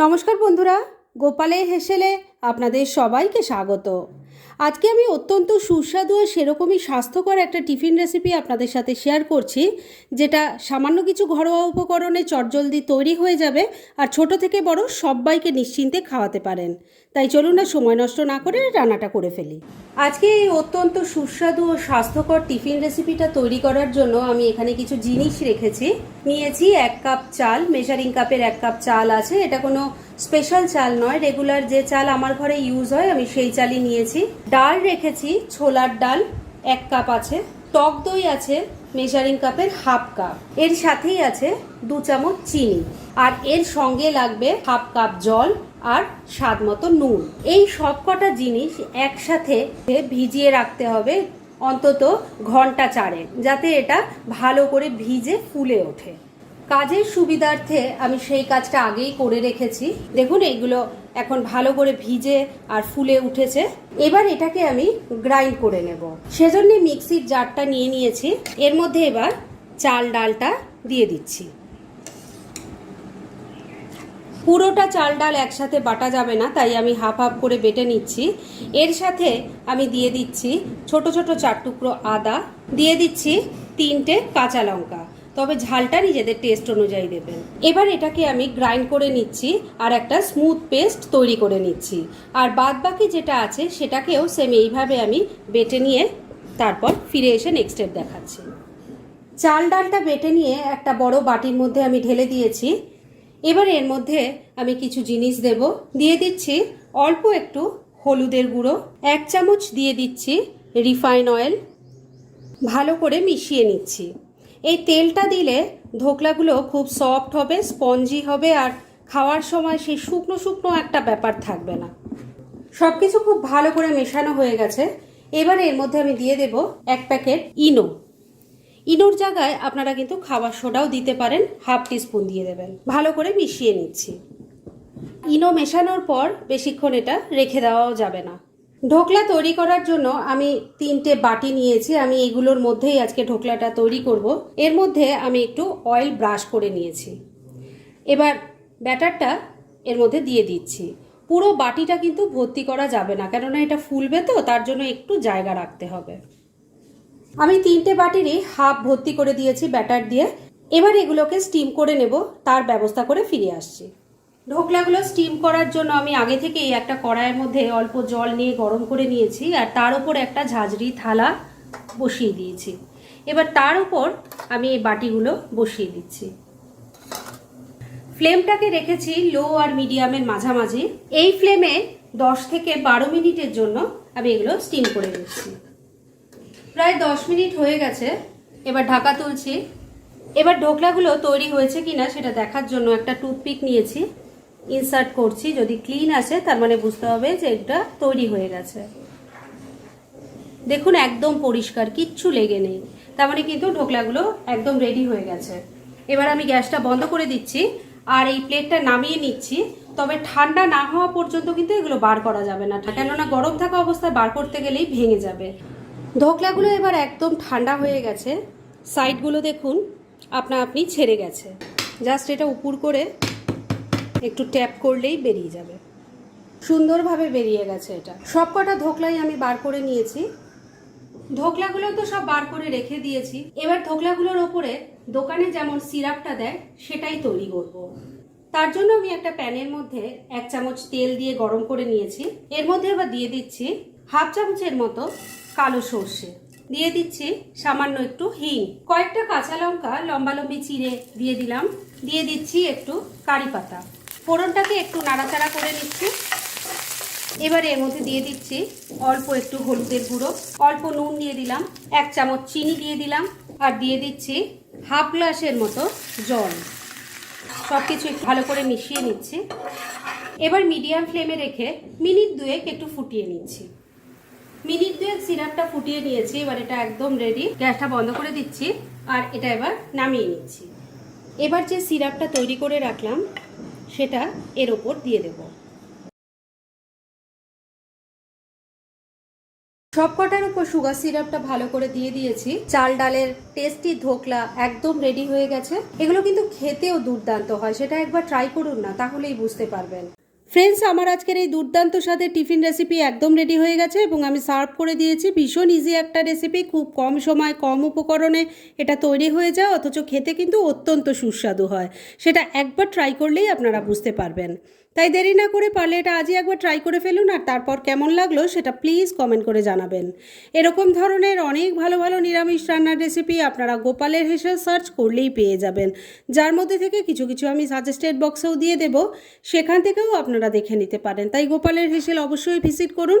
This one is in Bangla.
নমস্কার বন্ধুরা গোপালে হেসেলে আপনাদের সবাইকে স্বাগত। আজকে আমি অত্যন্ত সুস্বাদু আর সেরকমই স্বাস্থ্যকর একটা টিফিন রেসিপি আপনাদের সাথে শেয়ার করছি, যেটা সামান্য কিছু ঘরোয়া উপকরণে চটজলদি তৈরি হয়ে যাবে আর ছোট থেকে বড় সবাইকে নিশ্চিন্তে খাওয়াতে পারেন। তাই চলুন না, সময় নষ্ট না করে রান্নাটা করে ফেলি। আজকে এই অত্যন্ত সুস্বাদু ও স্বাস্থ্যকর টিফিন রেসিপিটা তৈরি করার জন্য আমি এখানে কিছু জিনিস রেখেছি। নিয়েছি এক কাপ চাল মেজারিং কাপের এক কাপ চাল আছে। এটা কোনো স্পেশাল চাল নয় রেগুলার যে চাল আমার ঘরে ইউজ হয়, আমি সেই চালই নিয়েছি। ডাল রেখেছি, ছোলার ডাল এক কাপ আছে, টক দই আছে মেজারিং কাপের হাফ কাপ এর সাথেই আছে দু চামচ চিনি, আর এর সঙ্গে লাগবে হাফ কাপ জল আর স্বাদ মতো নুন। এই সব কটা জিনিস একসাথে ভিজিয়ে রাখতে হবে অন্তত ঘণ্টা চারে যাতে এটা ভালো করে ভিজে ফুলে ওঠে। কাজের সুবিধার্থে আমি সেই কাজটা আগেই করে রেখেছি। দেখুন, এইগুলো এখন ভালো করে ভিজে আর ফুলে উঠেছে। এবার এটাকে আমি গ্রাইন্ড করে নেব। সেজন্য মিক্সির জারটা নিয়ে নিয়েছি। এর মধ্যে এবার চাল ডালটা দিয়ে দিচ্ছি। পুরোটা চাল ডাল একসাথে বাটা যাবে না, তাই আমি হাফ হাফ করে বেটে নিচ্ছি। এর সাথে আমি দিয়ে দিচ্ছি ছোট ছোট চার টুকরো আদা। দিয়ে দিচ্ছি তিনটে কাঁচা লঙ্কা। তবে ঝালটা নিজেদের টেস্ট অনুযায়ী দেবেন। এবার এটাকে আমি গ্রাইন্ড করে নিচ্ছি আর একটা স্মুথ পেস্ট তৈরি করে নিচ্ছি। আর বাদ বাকি যেটা আছে সেটাকেও সেম এইভাবে আমি বেটে নিয়ে তারপর ফিরে এসে নেক্সট স্টেপ দেখাচ্ছি। চাল ডালটা বেটে নিয়ে একটা বড় বাটির মধ্যে আমি ঢেলে দিয়েছি। এবার এর মধ্যে আমি কিছু জিনিস দেব। দিয়ে দিচ্ছি অল্প একটু হলুদের গুঁড়ো, এক চামচ দিয়ে দিচ্ছি রিফাইন অয়েল। ভালো করে মিশিয়ে নিচ্ছি। এই তেলটা দিলে ধোকলাগুলো খুব সফট হবে স্পঞ্জি হবে আর খাওয়ার সময় সেই শুকনো শুকনো একটা ব্যাপার থাকবে না। সব কিছু খুব ভালো করে মেশানো হয়ে গেছে। এবার এর মধ্যে আমি দিয়ে দেব এক প্যাকেট ইনো। ইনোর জায়গায় আপনারা কিন্তু খাবার সোডাও দিতে পারেন, হাফ টিস্পুন দিয়ে দেবেন। ভালো করে মিশিয়ে নিচ্ছি। ইনো মেশানোর পর বেশিক্ষণ এটা রেখে দেওয়াও যাবে না। ঢোকলা তৈরি করার জন্য আমি তিনটে বাটি নিয়েছি। আমি এগুলোর মধ্যেই আজকে ঢোকলাটা তৈরি করব। এর মধ্যে আমি একটু অয়েল ব্রাশ করে নিয়েছি। এবার ব্যাটারটা এর মধ্যে দিয়ে দিচ্ছি। পুরো বাটিটা কিন্তু ভর্তি করা যাবে না, কেননা এটা ফুলবে তো, তার জন্য একটু জায়গা রাখতে হবে। আমি তিনটে বাটিরই হাফ ভর্তি করে দিয়েছি ব্যাটার দিয়ে। এবার এগুলোকে স্টিম করে নেব, তার ব্যবস্থা করে ফিরে আসছি। ঢোকলাগুলো স্টিম করার জন্য আমি আগে থেকেই একটা কড়াইয়ের মধ্যে অল্প জল নিয়ে গরম করে নিয়েছি আর তার উপর একটা ঝাঁঝরি থালা বসিয়ে দিয়েছি। এবার তার উপর আমি এই বাটিগুলো বসিয়ে দিচ্ছি। ফ্লেমটাকে রেখেছি লো আর মিডিয়ামের মাঝামাঝি। এই ফ্লেমে দশ থেকে বারো মিনিটের জন্য আমি এগুলো স্টিম করে নিচ্ছি। প্রায় দশ মিনিট হয়ে গেছে, এবার ঢাকা তুলছি। এবার ঢোকলাগুলো তৈরি হয়েছে কিনা সেটা দেখার জন্য একটা টুথপিক নিয়েছি। ইনসার্ট করছি, যদি ক্লিন আসে, তার মানে বুঝতে হবে যে এটা তৈরি হয়ে গেছে। দেখুন, একদম পরিষ্কার, কিচ্ছু লেগে নেই। তার মানে কিন্তু ঢোকলাগুলো একদম রেডি হয়ে গেছে। এবার আমি গ্যাসটা বন্ধ করে দিচ্ছি, আর এই প্লেটটা নামিয়ে নিচ্ছি। তবে ঠান্ডা না হওয়া পর্যন্ত কিন্তু এগুলো বার করা যাবে না। কেননা গরম থাকা অবস্থায় বার করতে গেলেই ভেঙে যাবে। ধোকলাগুলো এবার একদম ঠান্ডা হয়ে গেছে। সাইডগুলো দেখুন আপনা আপনি ছেড়ে গেছে। জাস্ট এটা উপর করে একটু ট্যাপ করলেই বেরিয়ে যাবে। সুন্দরভাবে বেরিয়ে গেছে এটা। সব কটা ধোকলাই আমি বার করে নিয়েছি। ধোকলাগুলো তো সব বার করে রেখে দিয়েছি। এবার ধোকলাগুলোর ওপরে দোকানে যেমন সিরাপটা দেয়, সেটাই তৈরি করব। তার জন্য আমি একটা প্যানের মধ্যে এক চামচ তেল দিয়ে গরম করে নিয়েছি। এর মধ্যে এবার দিয়ে দিচ্ছি হাফ চামচের মতো কালো সর্ষে। দিয়ে দিচ্ছি সামান্য একটু হিং। কয়েকটা কাঁচা লঙ্কা লম্বা লম্বি চিড়ে দিয়ে দিলাম। দিয়ে দিচ্ছি একটু কারি পাতা। ফোড়নটাকে একটু নাড়াচাড়া করে নিচ্ছি। এবারে এর মধ্যে দিয়ে দিচ্ছি অল্প একটু হলুদের গুঁড়ো। অল্প নুন দিয়ে দিলাম, এক চামচ চিনি দিয়ে দিলাম, আর দিয়ে দিচ্ছি হাফ গ্লাসের মতো জল। সব কিছু ভালো করে মিশিয়ে নিচ্ছি। এবার মিডিয়াম ফ্লেমে রেখে মিনিট দুয়েক একটু ফুটিয়ে নিচ্ছি। মিনিট দুয়েক সিরাপটা ফুটিয়ে নিয়েছি, এবার এটা একদম রেডি গ্যাসটা বন্ধ করে দিচ্ছি, আর এটা এবার নামিয়ে নিচ্ছি। এবার যে সিরাপটা তৈরি করে রাখলাম সেটা এর ওপর দিয়ে দেব। সবকটার উপর সুগার সিরাপটা ভালো করে দিয়ে দিয়েছি। চাল ডালের টেস্টি ধোকলা একদম রেডি হয়ে গেছে। এগুলো কিন্তু খেতেও দুর্দান্ত হয়, সেটা একবার ট্রাই করুন না, তাহলেই বুঝতে পারবেন। ফ্রেন্ডস আমার আজকের এই দুর্দান্ত স্বাদের টিফিন রেসিপি একদম রেডি হয়ে গেছে এবং আমি সার্ভ করে দিয়েছি। ভীষণ ইজি একটা রেসিপি খুব কম সময়, কম উপকরণে এটা তৈরি হয়ে যায়, অথচ খেতে কিন্তু অত্যন্ত সুস্বাদু হয়। সেটা একবার ট্রাই করলেই আপনারা বুঝতে পারবেন। তাই দেরি না করে পারলে এটা আজই একবার ট্রাই করে ফেলুন আর তারপর কেমন লাগল সেটা প্লিজ কমেন্ট করে জানাবেন। এরকম ধরনের অনেক ভালো ভালো নিরামিষ রান্নার রেসিপি আপনারা গোপালের হেসে সার্চ করলেই পেয়ে যাবেন। যার মধ্যে থেকে কিছু কিছু আমি সাজেস্টেড বক্সেও দিয়ে দেব। সেখান থেকেও আপনারা দেখে নিতে পারেন। তাই গোপালের হেসেল অবশ্যই ভিজিট করুন।